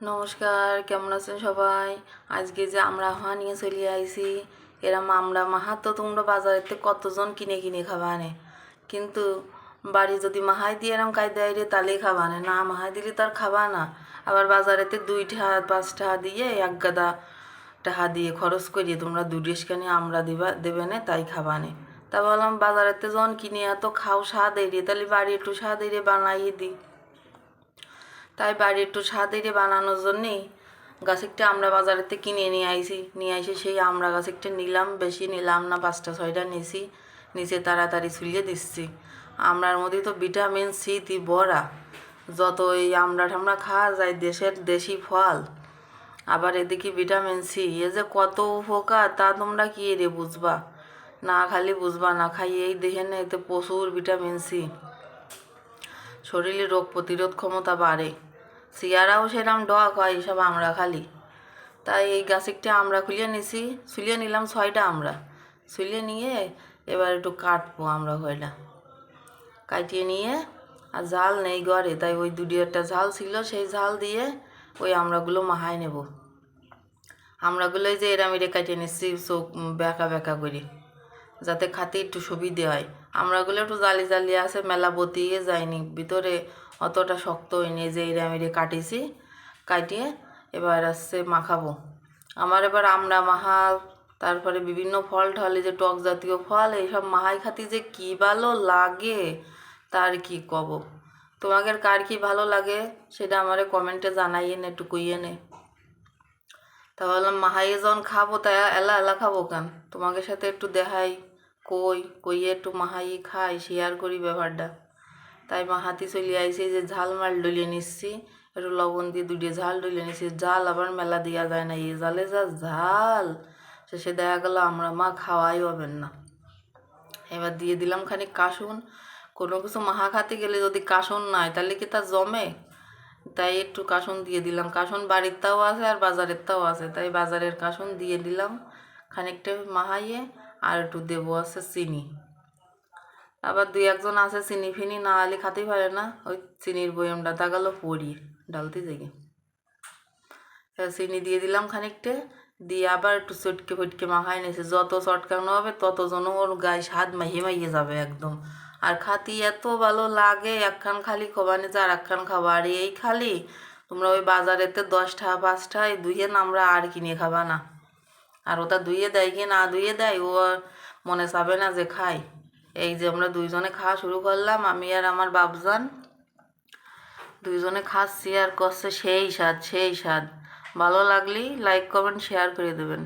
নমস্কার, কেমন আছেন সবাই? আজকে যে আমরা হাওয়া নিয়ে চলে আইছি, এরম আমরা মাহা তো তোমরা বাজারেতে কতজন কিনে কিনে খাবানে? কিন্তু বাড়ি যদি মাহাই দিয়ে এরম কায়দা রে তাহলেই খাবানে। না মাহাই দিলে তার খাবা না। আবার বাজারেতে দুই টাকা পাঁচ টাকা দিয়ে এক গাদা টাকা দিয়ে খরচ করিয়ে তোমরা দু ডিসকানি আমরা দিবা, দেবে না, তাই খাবানে। তা বললাম বাজারেতে যখন কিনে এত খাও স্বাদ এড়িয়ে তাহলে বাড়ি একটু স্বাদ এড়িয়ে বানাইয়ে দিই। তাই বাড়ি একটু স্বাদের বানানোর জন্যেই গাছেরটা আমরা বাজারেতে কিনে নিয়ে আইছি। নিয়ে আইসে সেই আমরা গাছেরটা নিলাম, বেশি নিলাম না, পাঁচটা, ছয়টা নিছি। নিচে তাড়াতাড়ি ছুলিয়ে দিচ্ছি। আমরার মধ্যে তো ভিটামিন সি তি ভরা যত এই আমরা ঠামড়া খাওয়া যায় দেশের দেশি ফল। আবার এদিকে ভিটামিন সি। এ যে কত উপকার, তা তোমরা কি রে বুঝবা? না খালি বুঝবা না খাই এই দেখে না এতে প্রচুর ভিটামিন সি। শরীরে রোগ প্রতিরোধ ক্ষমতা বাড়ে। সিয়ারাও সেরকম ডক হয় সব আমরা খালি। তাই এই গাছেরটা আমরা খুলিয়ে নিছি, ছুলিয়ে নিলাম ছয়টা আমরা। ছুলিয়ে নিয়ে এবার একটু কাটবো আমরা কয়টা কাটিয়ে নিয়ে আর জাল নেই ঘরে, তাই ওই দুটি একটা ঝাল ছিল, সেই ঝাল দিয়ে ওই আমরাগুলো মাহাই নেব। আমরাগুলো এই যে এরাম এরে কাটিয়ে নিচ্ছি, চোখ বেঁকা বেঁকা করে। যাতে খাতে একটু সুবিধে হয়। আমরাগুলো একটু জালি জালি আছে, মেলা বতিয়ে যায়নি ভিতরে অতটা শক্ত হয়নি যে এরে আমি কাটিছি, কাটিয়ে এবার আসছে মাখাবো। আমার এবার আমরা মাহা তারপরে বিভিন্ন ফল ঠলে যে টক জাতীয় ফল, এইসব মাহাই খাতি যে কী ভালো লাগে, তার কি কব? তোমাদের কার কি ভালো লাগে, সেটা আমারে কমেন্টে জানাইয়ে নে একটু কইয়ে নে তা বললাম মাহাইয়ে যখন খাব তাই এলা এলা খাব কেন? তোমাদের সাথে একটু দেখাই। কই কইয়ে একটু মাহাই খাই শেয়ার করি ব্যাপারটা। তাই মাহাতি চলে আইসি যে ঝাল মাল ডলিয়ে নিচ্ছি, একটু লবণ দিয়ে দুটিয়ে ঝাল ডলিয়ে নিচ্ছি। জাল আবার মেলা দেওয়া যায় না, এই জালে যা ঝাল। শেষে দেখা গেলো আমরা মা খাওয়াই হবেন না। এবার দিয়ে দিলাম খানিক কাসুন। কোনো কিছু মাহা খাতে গেলে যদি কাসুন নাই, তাহলে কি তা জমে? তাই একটু কাসুন দিয়ে দিলাম। কাসুন বাড়িরটাও আছে আর বাজারেরটাও আছে। তাই বাজারের কাসুন দিয়ে দিলাম। খানিকটা মাহাইয়ে আর একটু দেবো আছে চিনি। আবার দুই একজন আছে চিনি ফিনি না আলি খাতেই পারে না। ওই চিনির বয়মটা তাগালো পড়ি ডালতে জেগে চিনি দিয়ে দিলাম খানিকটা, দিয়ে আবার একটু চটকে ফটকে মাখাই নিয়েছে। যত চটকানো হবে তত যেন ওর গায়ে স্বাদ মাহিয়ে মাহিয়ে যাবে একদম। আর খাতি এত ভালো লাগে, একখান খালি খোবানি যে আর একখান খাব। আর এই খালি তোমরা ওই বাজারেতে দশটা, পাঁচটায় ধুয়ে আমরা আর কিনে খাবা না। আর ওটা ধুয়ে দেয় কি না ধুয়ে দেয়, ও মনে চাবে না যে খাই এই যে আমরা দুইজনে খাওয়া শুরু করলাম, আমি আর আমার বাবজান দুইজনে খাচ্ছি আর করছে সেই স্বাদ সেই স্বাদ। ভালো লাগলেই লাইক কমেন্ট শেয়ার করে দেবেন।